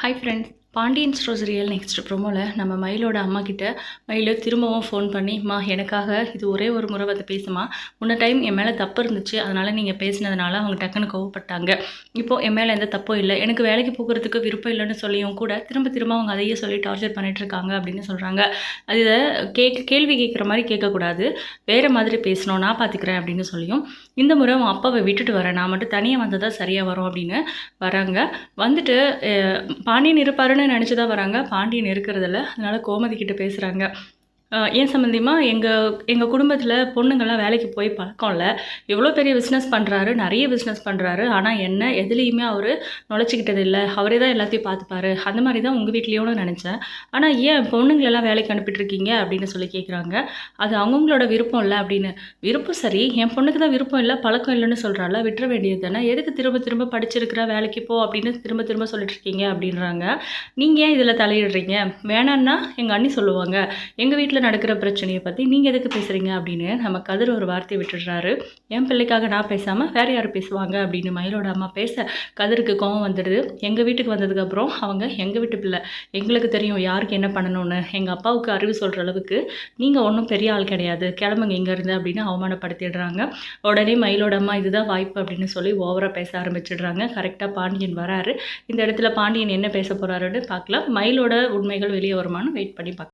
Hi friends, Pandian stores real next ப்ரோமோவில் நம்ம மயிலோட அம்மா கிட்ட மயில் திரும்பவும் ஃபோன் பண்ணி மா எனக்காக இது ஒரே ஒரு முறை வந்து பேசுமா? முன்ன டைம் என் மேலே தப்பு இருந்துச்சு. அதனால் நீங்கள் பேசினதுனால அவங்க டக்குன்னு கோவப்பட்டாங்க. இப்போது என் மேலே எந்த தப்பும் இல்லை. எனக்கு வேலைக்கு போகிறதுக்கு விருப்பம் இல்லைன்னு சொல்லியும் கூட திரும்ப திரும்ப அவங்க அதையே சொல்லி டார்ச்சர் பண்ணிட்டு இருக்காங்க அப்படின்னு சொல்கிறாங்க அது இதை கேட்க கேள்வி கேட்குற மாதிரி கேட்கக்கூடாது வேறு மாதிரி பேசணும். நான் பார்த்துக்கிறேன் அப்படின்னு சொல்லியும் இந்த முறை அவன் அப்பாவை விட்டுட்டு வரேன். நான் மட்டும் தனியாக வந்தால் தான் சரியாக வரும் அப்படின்னு வராங்க. வந்துட்டு பாண்டியன் இருப்பாருன்னு நினச்சி தான் வராங்க. பாண்டியன் இருக்கிறதில்ல. அதனால் கோமதி கிட்ட பேசுகிறாங்க ஏன் சம்மந்தியமாக எங்கள் எங்கள் குடும்பத்தில் பொண்ணுங்கள்லாம் வேலைக்கு போய் பழக்கம் இல்லை எவ்வளோ பெரிய பிஸ்னஸ் பண்ணுறாரு நிறைய பிஸ்னஸ் பண்ணுறாரு ஆனால் என்ன எதுலேயுமே அவர் நுழைச்சிக்கிட்டது இல்லை அவரே தான் எல்லாத்தையும் பார்த்துப்பாரு. அந்த மாதிரி தான் உங்கள் வீட்லேயும் நினச்சேன். ஆனால் ஏன் பொண்ணுங்களெல்லாம் வேலைக்கு அனுப்பிட்டுருக்கீங்க அப்படின்னு சொல்லி கேட்குறாங்க அது அவங்கவுங்களோட விருப்பம் இல்லை அப்படின்னு. விருப்பம் சரி என் பொண்ணுக்கு தான் விருப்பம் இல்லை பழக்கம் இல்லைன்னு சொல்கிறாள் விட்டுற வேண்டியது தானே. எதுக்கு திரும்ப திரும்ப படிச்சிருக்கிற வேலைக்கு போ அப்படின்னு திரும்ப திரும்ப சொல்லிட்டு இருக்கீங்க அப்படின்றாங்க. நீங்கள் ஏன் இதில் தலையிடுறீங்க? வேணான்னா எங்கள் அண்ணி சொல்லுவாங்க. எங்கள் வீட்டில் நடக்கிற பிரச்சனையை பற்றி நீங்கள் எதுக்கு பேசுகிறீங்க அப்படின்னு நம்ம கதிர் ஒரு வார்த்தையை விட்டுடுறாரு. என் பிள்ளைக்காக நான் பேசாமல் வேறு யார் பேசுவாங்க அப்படின்னு மயிலோட அம்மா பேச கதிருக்கு கோவம் வந்துடுது. எங்கள் வீட்டுக்கு வந்ததுக்கப்புறம் அவங்க எங்கள் வீட்டு பிள்ளை. எங்களுக்கு தெரியும் யாருக்கு என்ன பண்ணணும்னு. எங்கள் அப்பாவுக்கு அறிவு சொல்கிற அளவுக்கு நீங்கள் ஒன்றும் பெரிய ஆள் கிடையாது. கிளம்புங்க இங்கேருந்து அப்படின்னு அவமானப்படுத்திடுறாங்க. உடனே மயிலோட அம்மா இதுதான் வாய்ப்பு அப்படின்னு சொல்லி ஓவராக பேச ஆரம்பிச்சிடுறாங்க. கரெக்டாக பாண்டியன் வராரு. இந்த இடத்துல பாண்டியன் என்ன பேச போகிறாருன்னு பார்க்கலாம். மயிலோட உண்மைகள் வெளியே வருமானு வெயிட் பண்ணி பார்க்கலாம்.